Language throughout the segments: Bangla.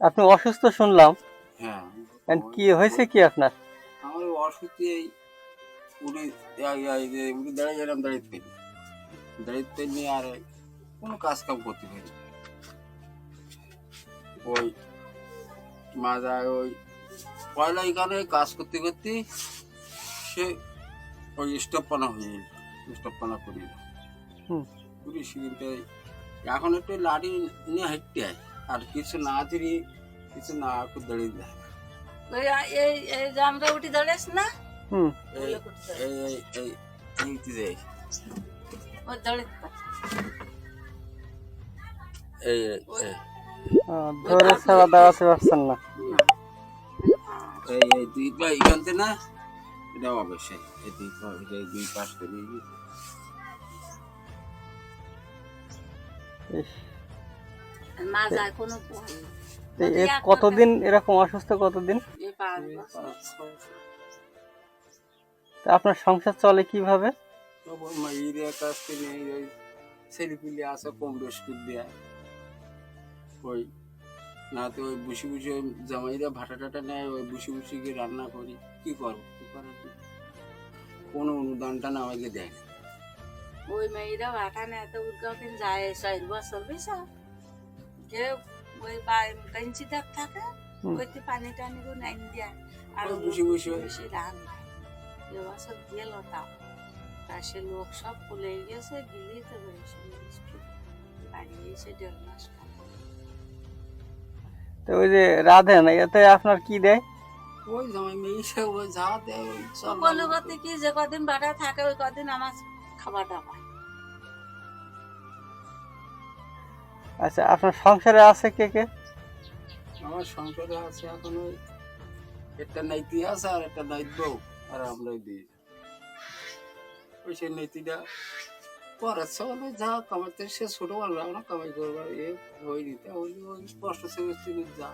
আপনি অসুস্থ শুনলাম। হ্যাঁ। কি হয়েছে কি আপনার? আমার অসুস্থ এই যে উঠে দাঁড়িয়ে গেলাম দাঁড়িয়ে পেনি দাঁড়িয়ে পেনি আর কোনো কাজ কাম করতে পারি। ওই মাজায় ওই পয়লা এখানে কাজ করতে করতে সে ওই স্টপপানা হয়ে গেল স্টপপানা করি না হুম। পুরি সেদিনটা এখন একটু লাঠি নিয়ে হাঁটতে হয় আর কিছু না দিলি কিছু না দাঁড়িয়ে ওই এই এই যে আমরা উঠি দাঁড়িয়েছ না? হুম। এই এই এই এই এই যাই। ওই দাঁড়িয়ে এই না? এই এই দুই পা এখান থেকে না এটা অবশ্যই। এই দুই পা এই দুই পাশ করে ইস, না যায় কোনো কতদিন এরকম অসুস্থ কতদিন? আপনার সংসার চলে কীভাবে? তখন কাছ থেকে এই ওই ছেলেপিলে আসে কম বেশ দেয়। ওই না তো ওই বসে বসে ওই জামাইরা ভাটা টাটা নেয় ওই বসে বসে গিয়ে রান্না করি। কি করব? কি করার কোনো অনুদানটা না আমাকে দেয়। ওই মেয়েরা ভাটা নেয় তো উদ্যোগে যায় বছর বুঝছ? যে ওই কাঞ্চি দাগ থাকে ওইতে পানি টানি নাইন দেয়। আর ওই বসে বসে। বেশি রান এবছর গেল তাও। তা সে লোক সব ফুলে গেছে গিলি তো বাড়ি এসে দেড় মাস তো ওই যে রাধেন এতে আপনার কি দেয়? ওই জামাই মেয়ে ওই যা দেয় চল কি যে কদিন ভাড়া থাকে ওই কদিন আমার খাবারটা পায়। আচ্ছা আপনার সংসারে আছে কে কে? আমার সংসারে আছে এখন ওই একটা নাইতি আছে আর একটা নাইত বউ আর আমরা দিই ওই সেই নাইতিটা পড়াচ্ছে বলে যা কামাইতে সে ছোট বলবে না কামাই করবার এ হয়ে দিতে ওই ওই কষ্ট ছেলে যা।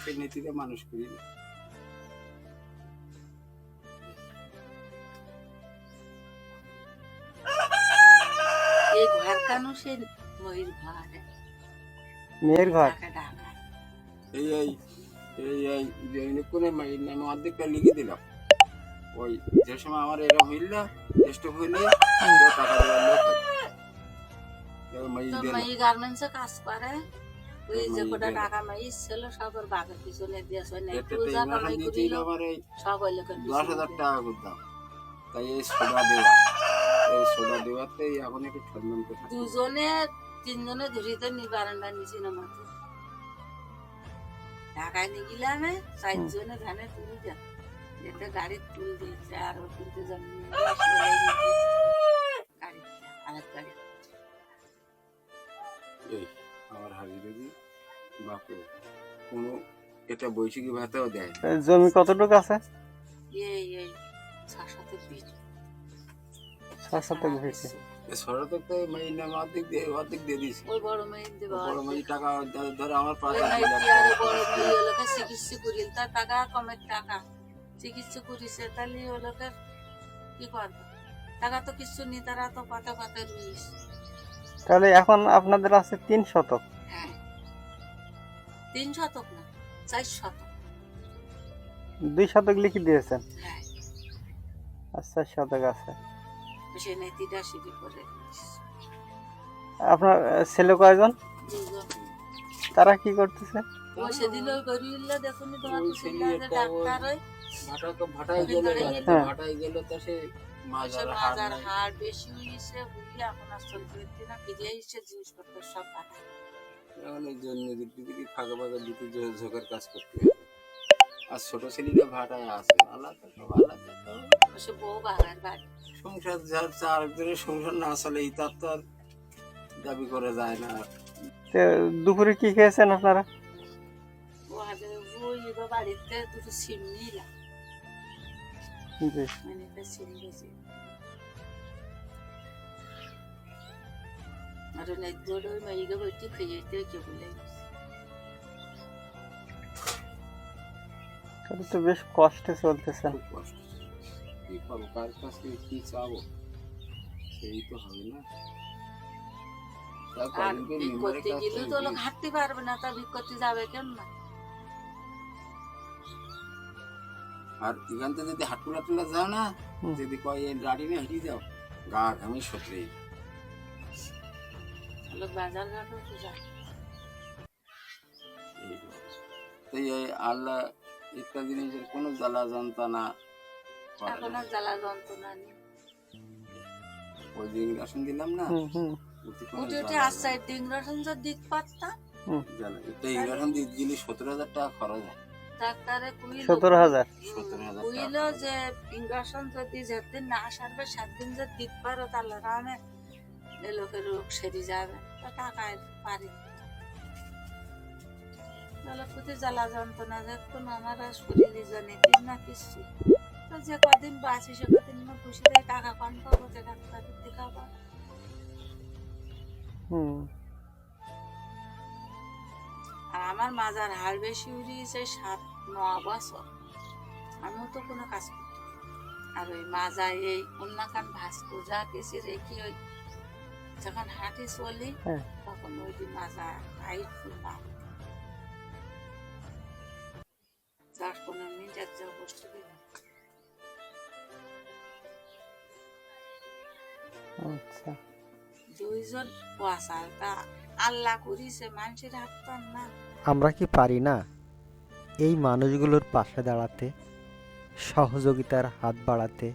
সেই নীতিটা মানুষ করি না। এই ঘর কানো সে ময়ূর ঘর? মেয়ের ঘর। এই এই এই এই নামে অর্ধেকটা লিখে দিলাম। ওই যে সময় আমার এরকম হইল হইলে টাকা দেওয়ার লোক মাই গার্মেন্টসে কাজ করে ওই যে কোটা দিল। টাকা মাই ছিল সব বাঘের পিছনে দিয়েছে না পূজা কামাই করিল সব ওই লোকের দশ হাজার টাকা করতাম তাই এই সোডা দেওয়া এই সোডা দেওয়াতে এখন একটু ঠনমন করে দুজনে তিনজনে ধরিতে নি বারান্দা নিচে ঢাকায় নিয়ে গেলাম চারজনে ধানে তুলে যা গাড়ি তুল দিয়েছে আর ও তুলতে যাবে গাড়ি আরেক গাড়ি। এই আমার হাজি দিদি বাপরে কোনো এটা বৈশাখী ভাতেও দেয়। জমি কতটুকু আছে? এই এই সাথে হয়েছে এই তো মাই অর্ধেক দিয়ে অর্ধেক দিয়ে দিয়েছে। ওই বড় মেয়ে দেবা বড় মাই টাকা ধরে আমার পাঁচ ওই হাজার মেয়ে টাকা। আর বড় মেয়ে লোকে চিকিৎসা করিল তার টাকা কমের টাকা। চিকিৎসা করিছে তাহলে ওই লোকের কি করবে? টাকা তো কিছু নেই তারা তো পাতা পাতা রুইস তাহলে এখন আপনাদের আছে তিন শতক। হ্যাঁ। তিন শতক না চার শতক। দুই শতক লিখে দিয়েছেন। আর চার শতক আছে। সে নেতিটা সিঁড়ি করে আপনার ছেলে কয়জন তারা কি করতেছে সেদিন ওই দেখুন তোমার ডাক্তার ভাটা তো ভাটায় গেলে হ্যাঁ। ভাটায় গেলে তো সে মাজার ওইসব হার মাজার নাই। হাড় বেশি হয়েছে বুঝলি এখন আর চলতে না ফিরে এসে জিনিসপত্র সব পাঠায় এখন জন্য ফাঁকা ফাঁকা দিতে ঝোঁকের কাজ করতে হবে। আর ছোট ছেলেটা ভাটায় আছে আলাদা সব আলাদা। সে বউ বাড়ি সংসার যার চার একজনের সংসার না চলে তার তো আর দাবি করে যায় না। তো দুপুরে কি খেয়েছেন আপনারা? ও ওই বাড়িতে দুটো সিম নিলাম। জি। মানে একটা সিম গেছে আর নাই কে বলে। তো বেশ কষ্টে কষ্ট। কি করব কার কাছ থেকে কি চাবো? সেই তো হবে না। আর করতে গেলে তো লোক হাঁটতে পারবে না তা ভিক করতে যাবে কেন না আর এখান থেকে যদি হাটুলা টুলা যাও না যদি কয় এই গাড়ি নিয়ে হেঁটে যাও গা ঘামে সতরে। লোক বাজার ঘাটও তো যায়। তো। এই আল্লাহ একটা জিনিসের কোনো জ্বালা যন্ত্রণা করে এখন আর জ্বালা যন্ত্রণা নেই। ওই যে ইঞ্জেকশন দিলাম না? হুম হুম। ওতে কোনো উঠে উঠে আসছে ডিংরাসন যে দিক পারতাম। জ্বালা একটা দিয়ে দিলে সতেরো হাজার টাকা খরচ হয়। ডাক্তারে কুইল সতেরো হাজার। সতেরো যে ইঞ্জেকশন যদি যেদিন না সারবে সাত দিন যদি দিক পারো তাহলে রামে এ লোকের রোগ সেরে যাবে। টাকায় পারি জ্বালা যন্ত্রণা দেখুন আমার শরীরে জানে না কিছু তো যে কদিন বাঁচি সে কদিন না খুশি দেয় টাকা কম পাবো যে ডাক্তারের দেখাবো হুম। আর আমার মাজার হাড় বেশি উড়িয়েছে সাত ন বছর। আমিও তো কোনো কাজ করতে আর ওই মাজায় এই অন্যখান ভাস্কো যা কিছু রেখে ওই যখন হাঁটি চলি হ্যাঁ। তখন ওই দিন মাজা টাইট ফুল। পা দশ পনেরো মিনিট এক জায়গায় বসতে আচ্ছা। দুইজন তা আল্লাহ করিছে মানুষের না আমরা কি পারি না এই মানুষগুলোর পাশে দাঁড়াতে সহযোগিতার হাত বাড়াতে